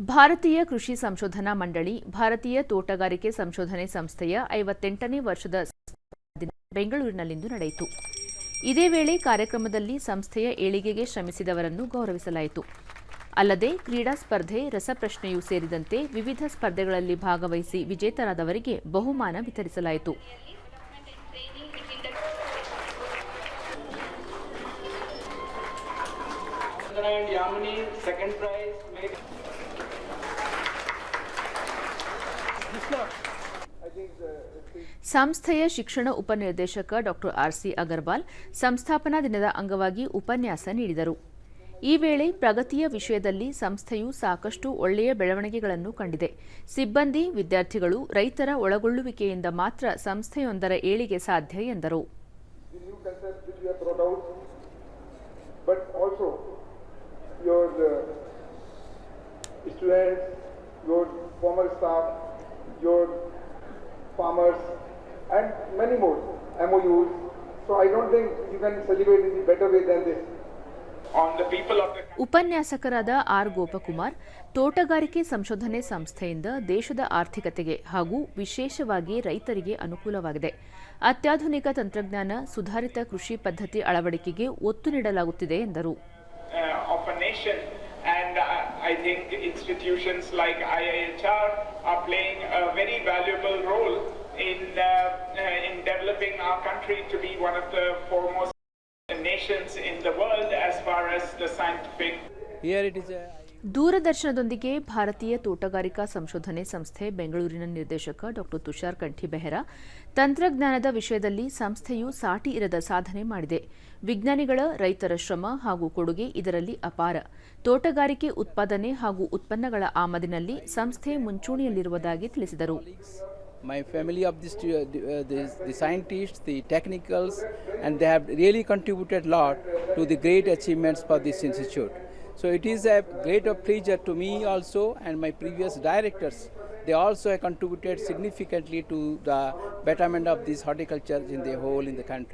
ಭಾರತೀಯ ಕೃಷಿ ಸಂಶೋಧನಾ ಮಂಡಳಿ, ಭಾರತೀಯ ತೋಟಗಾರಿಕೆ ಸಂಶೋಧನೆ ಸಂಸ್ಥೆಯ ಐವತ್ತೆಂಟನೇ ವರ್ಷದ ಬೆಂಗಳೂರಿನಲ್ಲಿಂದು ನಡೆಯಿತು. ಇದೇ ವೇಳೆ ಕಾರ್ಯಕ್ರಮದಲ್ಲಿ ಸಂಸ್ಥೆಯ ಏಳಿಗೆಗೆ ಶ್ರಮಿಸಿದವರನ್ನು ಗೌರವಿಸಲಾಯಿತು. ಅಲ್ಲದೆ ಕ್ರೀಡಾ ಸ್ಪರ್ಧೆ, ರಸಪ್ರಶ್ನೆಯೂ ಸೇರಿದಂತೆ ವಿವಿಧ ಸ್ಪರ್ಧೆಗಳಲ್ಲಿ ಭಾಗವಹಿಸಿ ವಿಜೇತರಾದವರಿಗೆ ಬಹುಮಾನ ವಿತರಿಸಲಾಯಿತು. ಸಂಸ್ಥೆಯ ಶಿಕ್ಷಣ ಉಪನಿರ್ದೇಶಕ ಡಾಕ್ಟರ್ ಆರ್ಸಿ ಅಗರ್ವಾಲ್ ಸಂಸ್ಥಾಪನಾ ದಿನದ ಅಂಗವಾಗಿ ಉಪನ್ಯಾಸ ನೀಡಿದರು. ಈ ವೇಳೆ ಪ್ರಗತಿಯ ವಿಷಯದಲ್ಲಿ ಸಂಸ್ಥೆಯು ಸಾಕಷ್ಟು ಒಳ್ಳೆಯ ಬೆಳವಣಿಗೆಗಳನ್ನು ಕಂಡಿದೆ. ಸಿಬ್ಬಂದಿ, ವಿದ್ಯಾರ್ಥಿಗಳು, ರೈತರ ಒಳಗೊಳ್ಳುವಿಕೆಯಿಂದ ಮಾತ್ರ ಸಂಸ್ಥೆಯೊಂದರ ಏಳಿಗೆ ಸಾಧ್ಯ ಎಂದರು. Farmers, and many more MOUs. So I don't think you can celebrate in a better way than this. On the people of the ಉಪನ್ಯಾಸಕರಾದ ಆರ್ ಗೋಪಕುಮಾರ್ ತೋಟಗಾರಿಕೆ ಸಂಶೋಧನೆ ಸಂಸ್ಥೆಯಿಂದ ದೇಶದ ಆರ್ಥಿಕತೆಗೆ ಹಾಗೂ ವಿಶೇಷವಾಗಿ ರೈತರಿಗೆ ಅನುಕೂಲವಾಗಿದೆ ಅತ್ಯಾಧುನಿಕ ತಂತ್ರಜ್ಞಾನ ಸುಧಾರಿತ ಕೃಷಿ ಪದ್ಧತಿ ಅಳವಡಿಕೆಗೆ ಒತ್ತು ನೀಡಲಾಗುತ್ತಿದೆ ಎಂದರು uh, a nation, and uh, I think institutions like IIHR are playing a very valuable role in uh, uh, in developing our country to be one of the foremost nations in the world as far as the scientific Here it is a ದೂರದರ್ಶನದೊಂದಿಗೆ ಭಾರತೀಯ ತೋಟಗಾರಿಕಾ ಸಂಶೋಧನೆ ಸಂಸ್ಥೆ ಬೆಂಗಳೂರಿನ ನಿರ್ದೇಶಕ doctor Tushar Kanthi Behera ತಂತ್ರಜ್ಞಾನದ ವಿಷಯದಲ್ಲಿ ಸಂಸ್ಥೆಯು ಸಾಟಿ ಇರದ ಸಾಧನೆ ಮಾಡಿದೆ. ವಿಜ್ಞಾನಿಗಳ ರೈತರ ಶ್ರಮ ಹಾಗೂ ಕೊಡುಗೆ ಇದರಲ್ಲಿ ಅಪಾರ. ತೋಟಗಾರಿಕೆ ಉತ್ಪಾದನೆ ಹಾಗೂ ಉತ್ಪನ್ನಗಳ ಆಮದಿನಲ್ಲಿ ಸಂಸ್ಥೆ ಮುಂಚೂಣಿಯಲ್ಲಿರುವುದಾಗಿ ತಿಳಿಸಿದರು. My family of the, uh, the, uh, the, the scientists, the technicals, and they have really contributed a lot to the great achievements for this institute. So it is a great pleasure to me also and my previous directors. They also have contributed significantly to the betterment of this horticulture in the whole in the country.